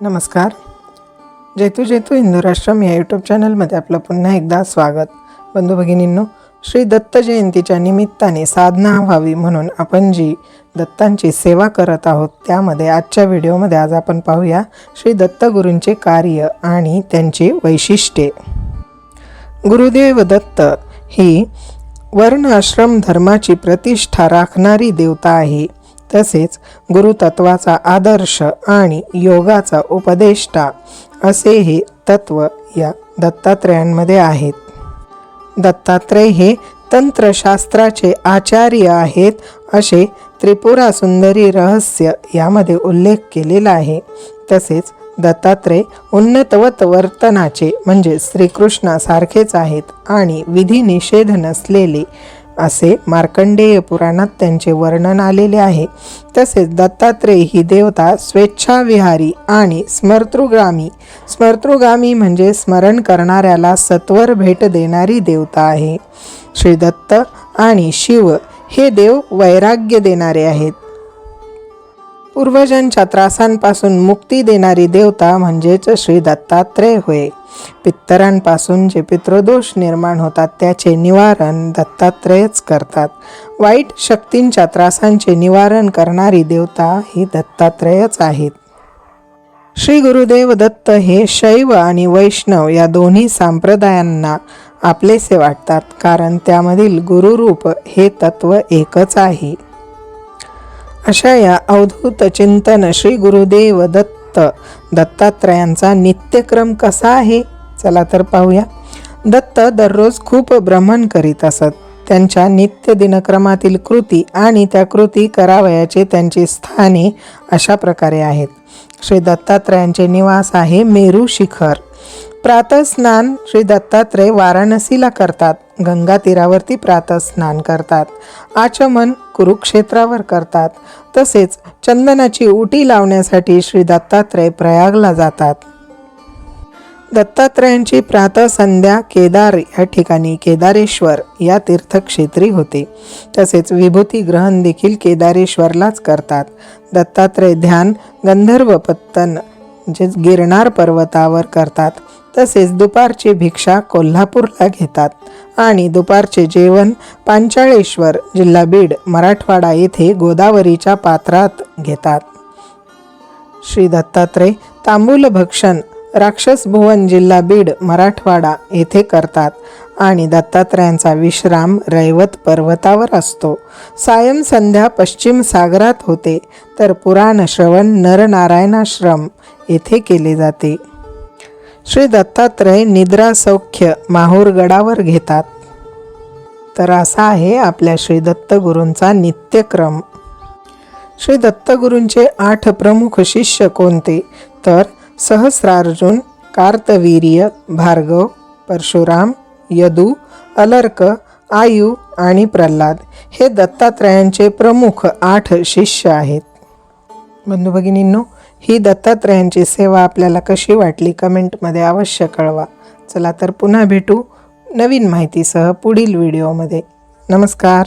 नमस्कार. जेतू जेतू हिंदू आश्रम या यूट्यूब चॅनलमध्ये आपलं पुन्हा एकदा स्वागत. बंधू भगिनींनो श्री दत्त जयंतीच्या निमित्ताने साधना व्हावी म्हणून आपण जी दत्तांची सेवा करत आहोत त्यामध्ये आजच्या व्हिडिओमध्ये आज आपण पाहूया श्री दत्तगुरूंचे कार्य आणि त्यांची वैशिष्ट्ये. गुरुदेव दत्त ही वर्ण आश्रम धर्माची प्रतिष्ठा राखणारी देवता आहे. तसेच गुरुतत्वाचा आदर्श आणि योगाचा उपदेष्टा असे हे तत्व या दत्तात्रयांमध्ये आहेत. दत्तात्रय हे तंत्रशास्त्राचे आचार्य आहेत असे त्रिपुरा सुंदरी रहस्य यामध्ये उल्लेख केलेला आहे. तसेच दत्तात्रय उन्नतवत वर्तनाचे म्हणजे श्रीकृष्णासारखेच आहेत आणि विधी निषेध नसलेले असे मार्कंडेय पुराणात त्यांचे वर्णन आलेले आहे. तसेच दत्तात्रेय ही देवता स्वेच्छाविहारी आणि स्मर्तृगामी. स्मर्तृगामी म्हणजे स्मरण करणाऱ्याला सत्वर भेट देणारी देवता आहे. श्री दत्त आणि शिव हे देव वैराग्य देणारे आहेत. पूर्वजांच्या त्रासांपासून मुक्ती देणारी देवता म्हणजेच श्री दत्तात्रय होय. पित्तरांपासून जे पितृदोष निर्माण होतात त्याचे निवारण दत्तात्रयच करतात. वाईट शक्तींच्या त्रासांचे निवारण करणारी देवता ही दत्तात्रयच आहेत. श्री गुरुदेव दत्त हे शैव आणि वैष्णव या दोन्ही संप्रदायांना आपलेसे वाटतात कारण त्यामधील गुरुरूप हे तत्व एकच आहे. अशा या अवधूत चिंतन श्री गुरुदेव दत्त. दत्तात्रयांचा नित्यक्रम कसा आहे? चला तर पाहूया. दत्त दररोज खूप भ्रमण करीत असत. त्यांच्या नित्य दिनक्रमातील कृती आणि त्या कृती करावयाचे त्यांची स्थाने अशा प्रकारे आहेत. श्री दत्तात्रयांचे निवास आहे मेरू शिखर. प्रातस्नान श्री दत्तात्रय वाराणसीला करतात. गंगा तीरावरती प्रातस्नान करतात. आचमन कुरुक्षेत्रावर करतात. तसेच चंदनाची उटी लावण्यासाठी श्री दत्तात्रय प्रयागला जातात. दत्तात्रयांची प्रातः संध्या केदार या ठिकाणी केदारेश्वर या तीर्थक्षेत्री होते. तसेच विभूती ग्रहण देखील केदारेश्वरलाच करतात. दत्तात्रय ध्यान गंधर्व पत्तन म्हणजेच गिरणार पर्वतावर करतात. तसेच दुपारची भिक्षा कोल्हापूरला घेतात. आणि दुपारचे जेवण पांचाळेश्वर जिल्हा बीड मराठवाडा येथे गोदावरीच्या पात्रात घेतात. श्री दत्तात्रय तांबूल भक्षण राक्षस भुवन जिल्हा बीड मराठवाडा येथे करतात आणि दत्तात्रयांचा विश्राम रैवत पर्वतावर असतो. सायम संध्या पश्चिम सागरात होते तर पुराण श्रवण नरनारायणाश्रम येथे केले जाते. श्री दत्तात्रय निद्रा सौख्य माहूरगडावर घेतात. तर असा आहे आपल्या श्री दत्तगुरूंचा नित्यक्रम. श्री दत्तगुरूंचे आठ प्रमुख शिष्य कोणते? तर सहस्रार्जुन कार्तवीर्य भार्गव परशुराम यदू अलर्क आयु आणि प्रल्हाद हे दत्तात्रयांचे प्रमुख आठ शिष्य आहेत. बंधू भगिनींनो ही दत्तात्रयांची सेवा आपल्याला कशी वाटली कमेंटमध्ये अवश्य कळवा. चला तर पुन्हा भेटू नवीन माहितीसह पुढील व्हिडिओमध्ये. नमस्कार.